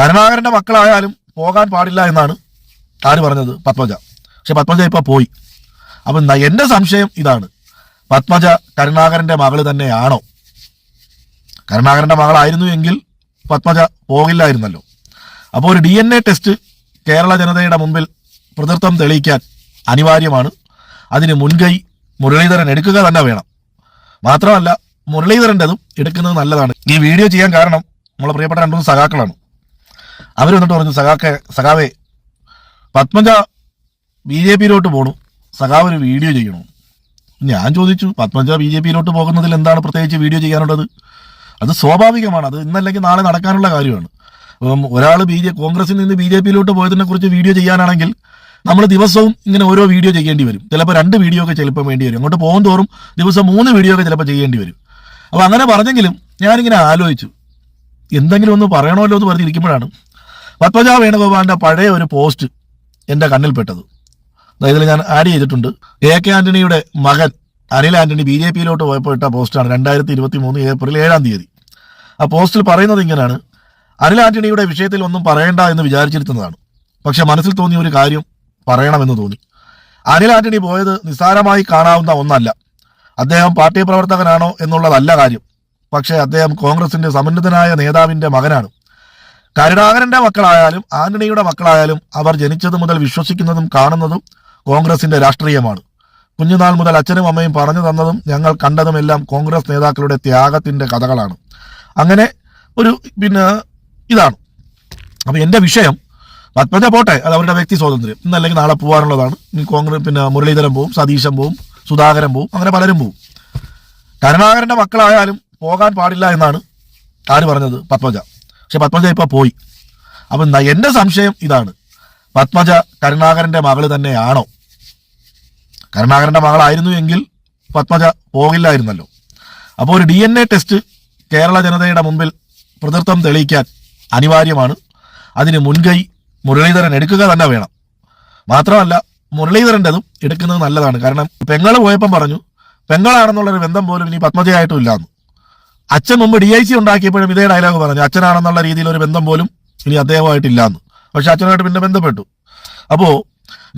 കരുണാകരന്റെ മക്കളായാലും പോകാൻ പാടില്ല എന്നാണ് ആര് പറഞ്ഞത് പത്മജ. പക്ഷെ പത്മജ ഇപ്പൊ പോയി. അപ്പൊ എന്റെ സംശയം ഇതാണ്. പത്മജ കരുണാകരന്റെ മകൾ തന്നെയാണോ? കരുണാകരന്റെ മകളായിരുന്നു എങ്കിൽ പത്മജ പോകില്ലായിരുന്നല്ലോ. അപ്പോൾ ഒരു D N A test Kerala ജനതയുടെ മുമ്പിൽ പ്രതിർത്ഥം തെളിയിക്കാൻ അനിവാര്യമാണ്. അതിന് മുൻകൈ മുരളീധരൻ എടുക്കുക തന്നെ വേണം. മാത്രമല്ല മുരളീധരന്റെതും എടുക്കുന്നത് നല്ലതാണ്. ഈ വീഡിയോ ചെയ്യാൻ കാരണം നമ്മളെ പ്രിയപ്പെട്ട രണ്ടു സഖാക്കളാണ്. അവർ വന്നിട്ട് പറഞ്ഞു സഖാക്കെ സഖാവേ പത്മജ ബി ജെ പിയിലോട്ട് പോണു. സഖാവ് ഒരു വീഡിയോ ചെയ്യണു. ഞാൻ ചോദിച്ചു പത്മജ ബി ജെ പിയിലോട്ട് പോകുന്നതിൽ എന്താണ് പ്രത്യേകിച്ച് വീഡിയോ ചെയ്യാനുള്ളത്? അത് സ്വാഭാവികമാണ്. അത് ഇന്നല്ലെങ്കിൽ നാളെ നടക്കാനുള്ള കാര്യമാണ്. അപ്പം ഒരാൾ ബി ജെ കോൺഗ്രസിൽ നിന്ന് ബി ജെ പിയിലോട്ട് പോയതിനെ കുറിച്ച് വീഡിയോ ചെയ്യാനാണെങ്കിൽ നമ്മൾ ദിവസവും ഇങ്ങനെ ഓരോ വീഡിയോ ചെയ്യേണ്ടി വരും. ചിലപ്പോൾ രണ്ട് വീഡിയോ ഒക്കെ ചിലപ്പോൾ വേണ്ടി വരും. അങ്ങോട്ട് പോകും തോറും ദിവസം മൂന്ന് വീഡിയോ ഒക്കെ ചിലപ്പോൾ ചെയ്യേണ്ടി വരും. അപ്പോൾ അങ്ങനെ പറഞ്ഞെങ്കിലും ഞാനിങ്ങനെ ആലോചിച്ചു. എന്തെങ്കിലും ഒന്ന് പറയണമല്ലോ എന്ന് പറഞ്ഞിരിക്കുമ്പോഴാണ് പത്മജ വേണുഗോപാലിന്റെ പഴയ ഒരു പോസ്റ്റ് എന്റെ കണ്ണിൽപ്പെട്ടത് ഇതിൽ ഞാൻ ആഡ് ചെയ്തിട്ടുണ്ട്. എ കെ ആന്റണിയുടെ മകൻ അനിൽ ആന്റണി ബി ജെ പിയിലോട്ട് പോയപ്പോൾ ഇട്ട പോസ്റ്റാണ് രണ്ടായിരത്തി ഇരുപത്തി മൂന്ന് ഏപ്രിൽ ഏഴാം തീയതി. ആ പോസ്റ്റിൽ പറയുന്നത് ഇങ്ങനെയാണ്. അനിൽ ആന്റണിയുടെ വിഷയത്തിൽ ഒന്നും പറയണ്ട എന്ന് വിചാരിച്ചിരുന്നതാണ്. പക്ഷെ മനസ്സിൽ തോന്നിയ ഒരു കാര്യം പറയണമെന്ന് തോന്നി. അനിൽ ആന്റണി പോയത് നിസ്സാരമായി കാണാവുന്ന ഒന്നല്ല. അദ്ദേഹം പാർട്ടി പ്രവർത്തകനാണോ എന്നുള്ളതല്ല കാര്യം. പക്ഷേ അദ്ദേഹം കോൺഗ്രസിന്റെ സമുന്നതനായ നേതാവിന്റെ മകനാണ്. കരുണാകരന്റെ മക്കളായാലും ആന്റണിയുടെ മക്കളായാലും അവർ ജനിച്ചത് മുതൽ വിശ്വസിക്കുന്നതും കാണുന്നതും കോൺഗ്രസിന്റെ രാഷ്ട്രീയമാണ്. കുഞ്ഞുനാൾ മുതൽ അച്ഛനും അമ്മയും പറഞ്ഞു തന്നതും ഞങ്ങൾ കണ്ടതുമെല്ലാം കോൺഗ്രസ് നേതാക്കളുടെ ത്യാഗത്തിന്റെ കഥകളാണ്. അങ്ങനെ ഒരു പിന്നെ ഇതാണ്. അപ്പൊ എന്റെ വിഷയം പത്മജ പോട്ടെ അത് അവരുടെ വ്യക്തി സ്വാതന്ത്ര്യം. ഇന്നല്ലെങ്കിൽ നാളെ പോകാനുള്ളതാണ് കോൺഗ്രസ് പിന്നെ മുരളീധരൻ പോവും സതീശൻ പോവും സുധാകരൻ പോവും അങ്ങനെ പലരും പോവും. കരുണാകരന്റെ മക്കളായാലും പോകാൻ പാടില്ല എന്നാണ് ആര് പറഞ്ഞത്? പത്മജ. പക്ഷെ പത്മജ ഇപ്പൊ പോയി. അപ്പൊ എന്താ എന്റെ സംശയം ഇതാണ്. പത്മജ കരുണാകരന്റെ മകൾ തന്നെയാണോ? കരുണാകരന്റെ മകളായിരുന്നു എങ്കിൽ പത്മജ പോകില്ലായിരുന്നല്ലോ. അപ്പോൾ ഒരു D N A test Kerala ജനതയുടെ മുമ്പിൽ പ്രതിർത്ഥം തെളിയിക്കാൻ അനിവാര്യമാണ്. അതിന് മുൻകൈ മുരളീധരൻ എടുക്കുക തന്നെ വേണം. മാത്രമല്ല മുരളീധരന്റെതും എടുക്കുന്നത് നല്ലതാണ്. കാരണം പെങ്ങൾ പോയപ്പം പറഞ്ഞു പെങ്ങളാണെന്നുള്ളൊരു ബന്ധം പോലും ഇനി പത്മജയായിട്ടും ഇല്ലാന്ന്. അച്ഛൻ മുമ്പ് ഡി ഐ സി ഉണ്ടാക്കിയപ്പോഴും ഇതേ ഡയലോഗ് പറഞ്ഞു. അച്ഛനാണെന്നുള്ള രീതിയിൽ ഒരു ബന്ധം പോലും ഇനി അദ്ദേഹമായിട്ടില്ലാന്ന് പക്ഷെ അച്ഛനായിട്ട് പിന്നെ ബന്ധപ്പെട്ടു. അപ്പോൾ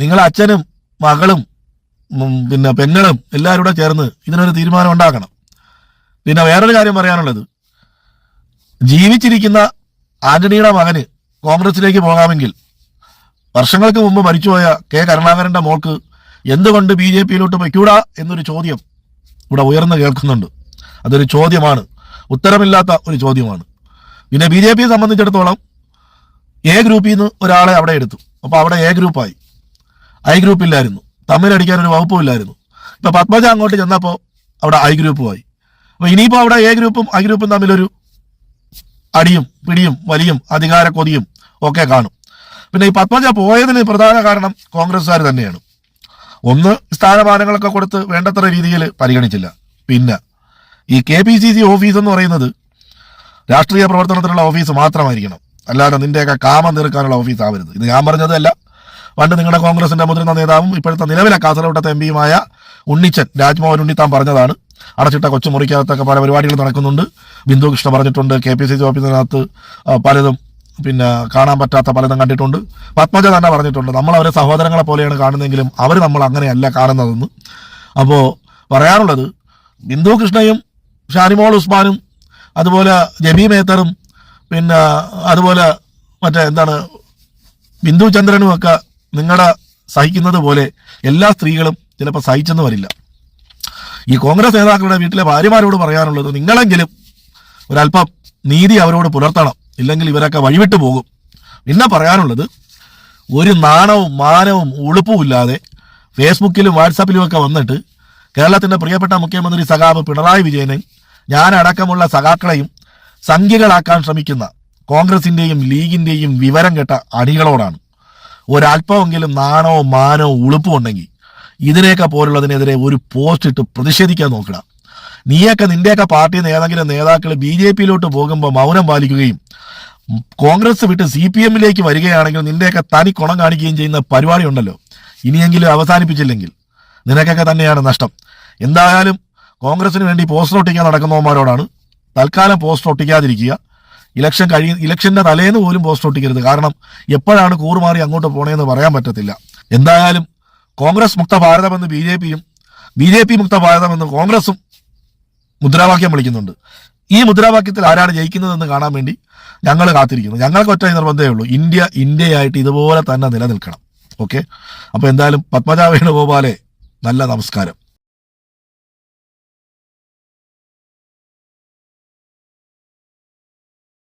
നിങ്ങൾ അച്ഛനും മകളും പിന്നെ പെങ്ങളും എല്ലാവരും കൂടെ ചേർന്ന് ഇതിനൊരു തീരുമാനം ഉണ്ടാക്കണം. പിന്നെ വേറൊരു കാര്യം പറയാനുള്ളത്. ജീവിച്ചിരിക്കുന്ന ആന്റണിയുടെ മകന് കോൺഗ്രസിലേക്ക് പോകാമെങ്കിൽ വർഷങ്ങൾക്ക് മുമ്പ് മരിച്ചുപോയ കെ കരുണാകരന്റെ മോൾക്ക് എന്തുകൊണ്ട് ബി ജെ പിയിലോട്ട് വയ്ക്കൂടാ എന്നൊരു ചോദ്യം ഇവിടെ ഉയർന്നു കേൾക്കുന്നുണ്ട്. അതൊരു ചോദ്യമാണ്. ഉത്തരമില്ലാത്ത ഒരു ചോദ്യമാണ്. പിന്നെ ബി ജെ പിയെ സംബന്ധിച്ചിടത്തോളം എ ഗ്രൂപ്പിൽ നിന്ന് ഒരാളെ അവിടെ എടുത്തു. അപ്പോൾ അവിടെ എ ഗ്രൂപ്പായി ഐ ഗ്രൂപ്പില്ലായിരുന്നു തമ്മിലടിക്കാൻ ഒരു വകുപ്പുമില്ലായിരുന്നു ഇപ്പം പത്മജ അങ്ങോട്ട് ചെന്നപ്പോൾ അവിടെ ഐ ഗ്രൂപ്പുമായി അപ്പോൾ ഇനിയിപ്പോൾ അവിടെ എ ഗ്രൂപ്പും ഐ ഗ്രൂപ്പും തമ്മിലൊരു അടിയും പിടിയും വലിയും അധികാര കൊതിയും ഒക്കെ കാണും. പിന്നെ ഈ പത്മജ പോയതിന് പ്രധാന കാരണം കോൺഗ്രസ്സുകാർ തന്നെയാണ്. ഒന്ന് സ്ഥാനമാനങ്ങളൊക്കെ കൊടുത്ത് വേണ്ടത്ര രീതിയിൽ പരിഗണിച്ചില്ല. പിന്നെ ഈ K P C C office എന്ന് പറയുന്നത് രാഷ്ട്രീയ പ്രവർത്തനത്തിനുള്ള ഓഫീസ് മാത്രമായിരിക്കണം. അല്ലാതെ നിന്റെയൊക്കെ കാമം തീർക്കാനുള്ള ഓഫീസ് ആവരുത്. ഇത് ഞാൻ പറഞ്ഞതല്ല. പണ്ട് നിങ്ങളുടെ കോൺഗ്രസിന്റെ മുതിർന്ന നേതാവും ഇപ്പോഴത്തെ നിലവിലെ കാസർഗോട്ടത്തെ എം പിയുമായ ഉണ്ണിച്ചൻ രാജ്മോഹൻ ഉണ്ണിത്താൻ പറഞ്ഞതാണ്. അടച്ചിട്ട കൊച്ചുമുറിക്കകത്തൊക്കെ പല പരിപാടികൾ നടക്കുന്നുണ്ട്. ബിന്ദു കൃഷ്ണ പറഞ്ഞിട്ടുണ്ട്. കെ പി സി സി ഓഫീസിനകത്ത് പലതും പിന്നെ കാണാൻ പറ്റാത്ത പലതും കണ്ടിട്ടുണ്ട്. പത്മജ തന്നെ പറഞ്ഞിട്ടുണ്ട്. നമ്മൾ അവരെ സഹോദരങ്ങളെ പോലെയാണ് കാണുന്നതെങ്കിലും അവർ നമ്മൾ അങ്ങനെയല്ല കാണുന്നതെന്ന്. അപ്പോൾ പറയാനുള്ളത് ബിന്ദു കൃഷ്ണയും ഷാനിമോൾ ഉസ്മാനും അതുപോലെ ജബി മേത്തറും പിന്നെ അതുപോലെ മറ്റേ എന്താണ് ബിന്ദു ചന്ദ്രനും ഒക്കെ നിങ്ങളുടെ സഹിക്കുന്നത് പോലെ എല്ലാ സ്ത്രീകളും ചിലപ്പോൾ സഹിച്ചെന്ന് വരില്ല. ഈ കോൺഗ്രസ് നേതാക്കളുടെ വീട്ടിലെ ഭാര്യമാരോട് പറയാനുള്ളത് നിങ്ങളെങ്കിലും ഒരല്പം നീതി അവരോട് പുലർത്തണം ഇല്ലെങ്കിൽ ഇവരൊക്കെ വഴിവിട്ട് പോകും. പിന്നെ പറയാനുള്ളത് ഒരു നാണവും മാനവും ഉളുപ്പും ഇല്ലാതെ ഫേസ്ബുക്കിലും വാട്സാപ്പിലും ഒക്കെ വന്നിട്ട് കേരളത്തിന്റെ പ്രിയപ്പെട്ട മുഖ്യമന്ത്രി സഖാബ് പിണറായി വിജയനെ ഞാൻ അടക്കമുള്ള സഖാക്കളെയും സംഖ്യകളാക്കാൻ ശ്രമിക്കുന്ന കോൺഗ്രസിന്റെയും ലീഗിന്റെയും വിവരം കെട്ട അണികളോടാണ്. ഒരല്പമെങ്കിലും നാണോ മാനോ ഉളുപ്പും ഉണ്ടെങ്കിൽ ഇതിനെയൊക്കെ പോലുള്ളതിനെതിരെ ഒരു പോസ്റ്റ് ഇട്ട് പ്രതിഷേധിക്കാൻ നോക്കണം നീയൊക്കെ നിന്റെയൊക്കെ പാർട്ടിയിൽ നിന്ന് ഏതെങ്കിലും നേതാക്കൾ ബി ജെ പിയിലോട്ട് പോകുമ്പോൾ മൗനം പാലിക്കുകയും കോൺഗ്രസ് വിട്ട് സി പി എമ്മിലേക്ക് വരികയാണെങ്കിൽ നിന്റെയൊക്കെ തനി കുണം കാണിക്കുകയും ചെയ്യുന്ന പരിപാടി ഉണ്ടല്ലോ ഇനിയെങ്കിലും അവസാനിപ്പിച്ചില്ലെങ്കിൽ നിനക്കൊക്കെ തന്നെയാണ് നഷ്ടം. എന്തായാലും കോൺഗ്രസിന് വേണ്ടി പോസ്റ്റർ ഒട്ടിക്കാൻ നടക്കുന്നവന്മാരോടാണ് തൽക്കാലം പോസ്റ്റർ ഒട്ടിക്കാതിരിക്കുക. ഇലക്ഷൻ കഴിയ ഇലക്ഷന്റെ തലേന്ന് പോലും പോസ്റ്റർ ഒട്ടിക്കരുത്. കാരണം എപ്പോഴാണ് കൂറുമാറി അങ്ങോട്ട് പോണേന്ന് പറയാൻ പറ്റത്തില്ല. എന്തായാലും കോൺഗ്രസ് മുക്ത ഭാരതമെന്ന് ബി ജെ പിയും ബി ജെ പി മുക്ത ഭാരതമെന്ന് കോൺഗ്രസും മുദ്രാവാക്യം വിളിക്കുന്നുണ്ട്. ഈ മുദ്രാവാക്യത്തിൽ ആരാണ് ജയിക്കുന്നതെന്ന് കാണാൻ വേണ്ടി ഞങ്ങൾ കാത്തിരിക്കുന്നു. ഞങ്ങൾക്ക് ഒറ്റ നിർബന്ധമേ ഉള്ളൂ. ഇന്ത്യ ഇന്ത്യയായിട്ട് ഇതുപോലെ തന്നെ നിലനിൽക്കണം. ഓക്കെ? അപ്പോൾ എന്തായാലും പത്മജ വേണുഗോപാലെ നല്ല നമസ്കാരം.